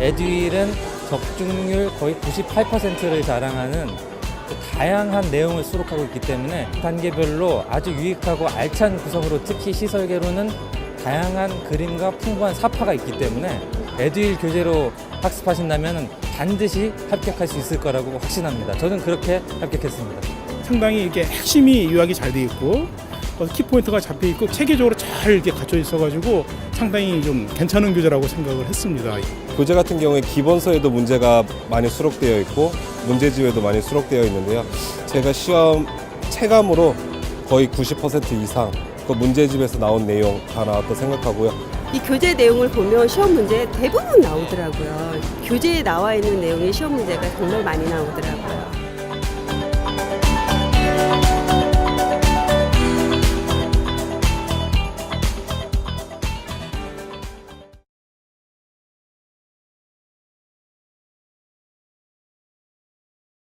에듀윌은 적중률 거의 98%를 자랑하는 그 다양한 내용을 수록하고 있기 때문에 단계별로 아주 유익하고 알찬 구성으로 특히 시설계로는 다양한 그림과 풍부한 사파가 있기 때문에 에듀윌 교재로 학습하신다면 반드시 합격할 수 있을 거라고 확신합니다. 저는 그렇게 합격했습니다. 상당히 이게 핵심이 요약이 잘 돼 있고 어, 키포인트가 잡혀 있고 체계적으로 잘 이렇게 갖춰 있어가지고 상당히 좀 괜찮은 교재라고 생각을 했습니다. 교재 같은 경우에 기본서에도 문제가 많이 수록되어 있고 문제집에도 많이 수록되어 있는데요. 제가 시험 체감으로 거의 90% 이상 그 문제집에서 나온 내용 다 나왔다 생각하고요. 이 교재 내용을 보면 시험 문제 대부분 나오더라고요. 교재에 나와 있는 내용이 시험 문제가 정말 많이 나오더라고요.